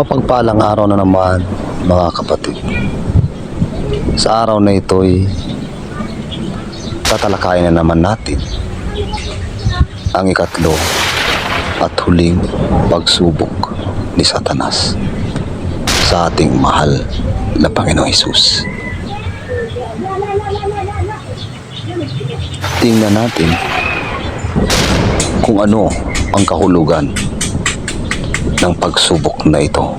Mapagpalang araw na naman mga kapatid. Sa araw na ito'y tatalakayin na naman natin ang ikatlo at huling pagsubok ni Satanas sa ating mahal na Panginoong Hesus. Tingnan natin kung ano ang kahulugan ng pagsubok na ito.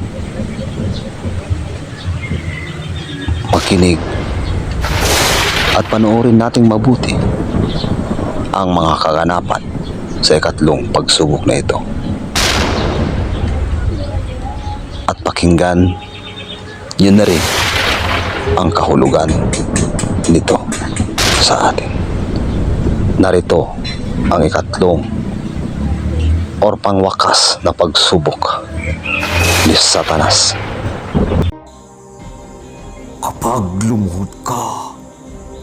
Makinig at panoorin nating mabuti ang mga kaganapan sa ikatlong pagsubok na ito. At pakinggan yun na rin ang kahulugan nito sa atin. Narito ang ikatlong or pangwakas na pagsubok ni Satanas. Kapag lumuhod ka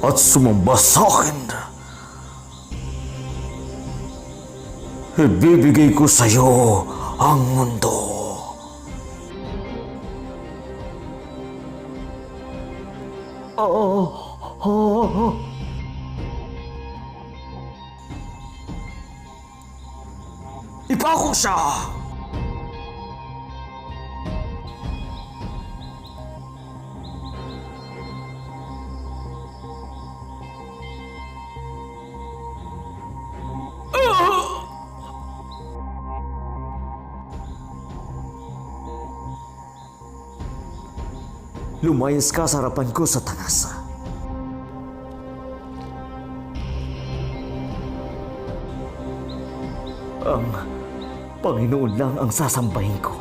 at sumamba sa akin, ibibigay ko sa iyo ang mundo. Ipako siya! Lumayas ka sa harapan ko sa tanas. Ang Panginoon lang ang sasambahin ko.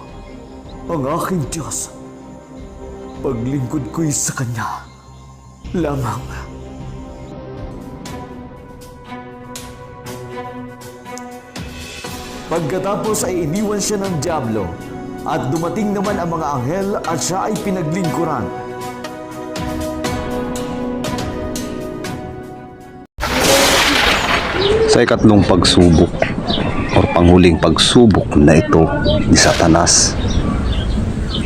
Ang aking Diyos. Paglingkod ko'y sa Kanya lamang. Pagkatapos ay iniwan siya ng Diablo at dumating naman ang mga anghel at siya ay pinaglingkuran. Sa ikatlong pagsubok or panghuling pagsubok na ito ni Satanas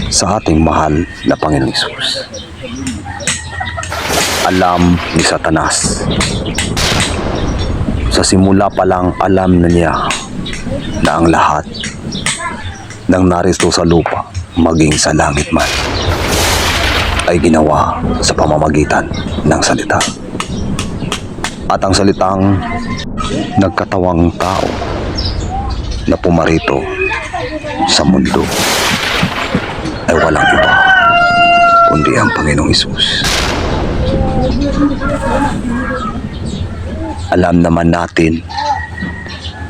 sa ating mahal na Panginoong Isus. Alam ni Satanas. Sa simula pa lang alam na niya na ang lahat ng narito sa lupa maging sa langit man ay ginawa sa pamamagitan ng salita. At ang salitang nagkatawang tao na pumarito sa mundo ay walang iba kundi ang Panginoong Isus. Alam naman natin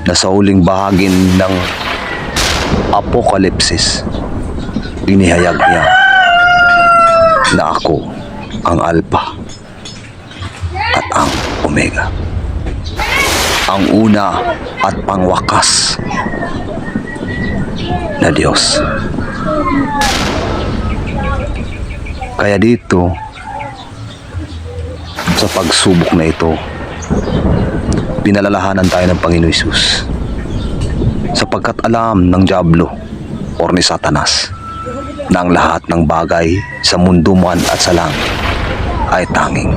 na sa huling bahagi ng Apokalipsis, inihayag niya na ako ang Alpha at ang Omega ang una at pangwakas na Diyos. Kaya dito, sa pagsubok na ito, pinalalahanan tayo ng Panginoon Isus sapagkat alam ng Diablo or ni Satanas na ang lahat ng bagay sa mundo man at sa langit ay tanging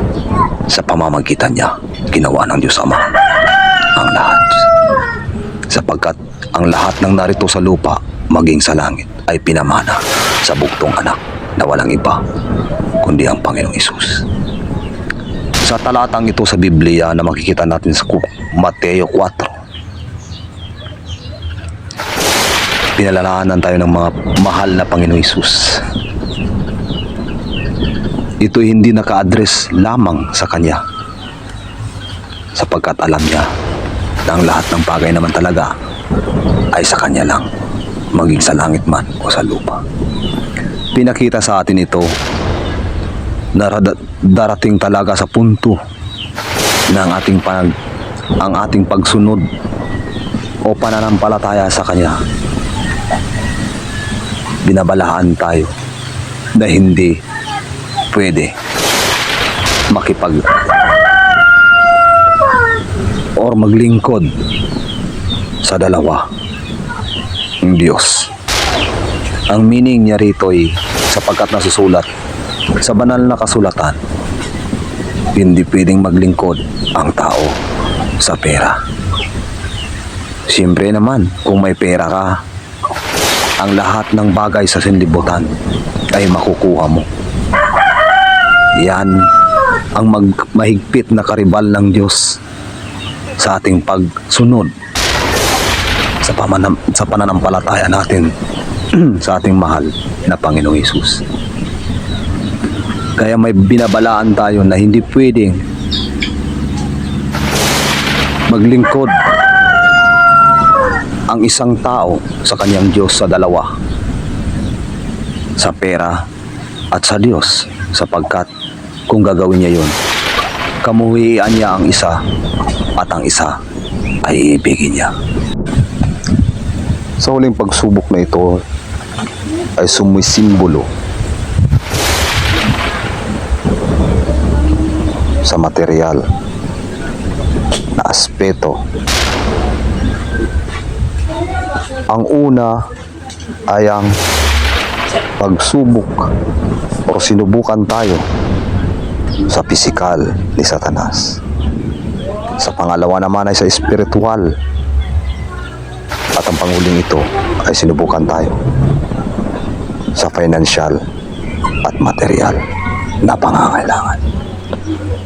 sa pamamagitan niya ginawa ng Diyos Ama lahat. Sapagkat ang lahat ng narito sa lupa, maging sa langit, ay pinamana sa buktong anak na walang iba, kundi ang Panginoong Isus. Sa talatang ito sa Biblia na makikita natin sa Mateo 4, pinalalahanan tayo ng mga mahal na Panginoong Isus. Ito hindi naka-address lamang sa Kanya sapagkat alam niya ang lahat ng bagay naman talaga ay sa Kanya lang, maging sa langit man o sa lupa. Pinakita sa atin ito na darating talaga sa punto na ang ating pag ang ating pagsunod o pananampalataya sa Kanya binabalahan tayo na hindi pwede makipag or maglingkod sa dalawa ng Diyos. Ang meaning niya rito ay sapagkat nasusulat sa banal na kasulatan, hindi pwedeng maglingkod ang tao sa pera. Siyempre naman, kung may pera ka, ang lahat ng bagay sa sinlibutan ay makukuha mo. Yan ang mag mahigpit na karibal ng Diyos sa ating pagsunod sa, pamanam, sa pananampalataya natin sa ating mahal na Panginoong Isus. Kaya may binabalaan tayo na hindi pwedeng maglingkod ang isang tao sa kanyang Diyos sa dalawa sa pera at sa Diyos sapagkat kung gagawin niya yun kamuhian niya ang isa at ang isa ay ibigin niya sa huling pagsubok na ito ay sumisimbolo sa material na aspeto. Ang una ay ang pagsubok o sinubukan tayo sa pisikal ni Satanas. Sa pangalawa naman ay sa espiritual at ang panghuling ito ay sinubukan tayo sa financial at material na pangangailangan.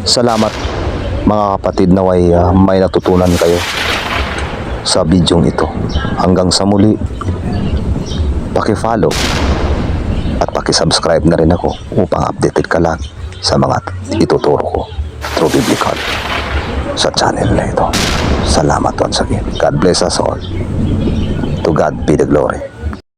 Salamat mga kapatid na may, ah, may natutunan kayo sa bidyong ito. Hanggang sa muli, paki-follow at paki-subscribe na rin ako upang updated ka lang sa mga ituturo ko through biblical सच्चा निर्णय तो सलामत बन सके। God bless us all to God be the glory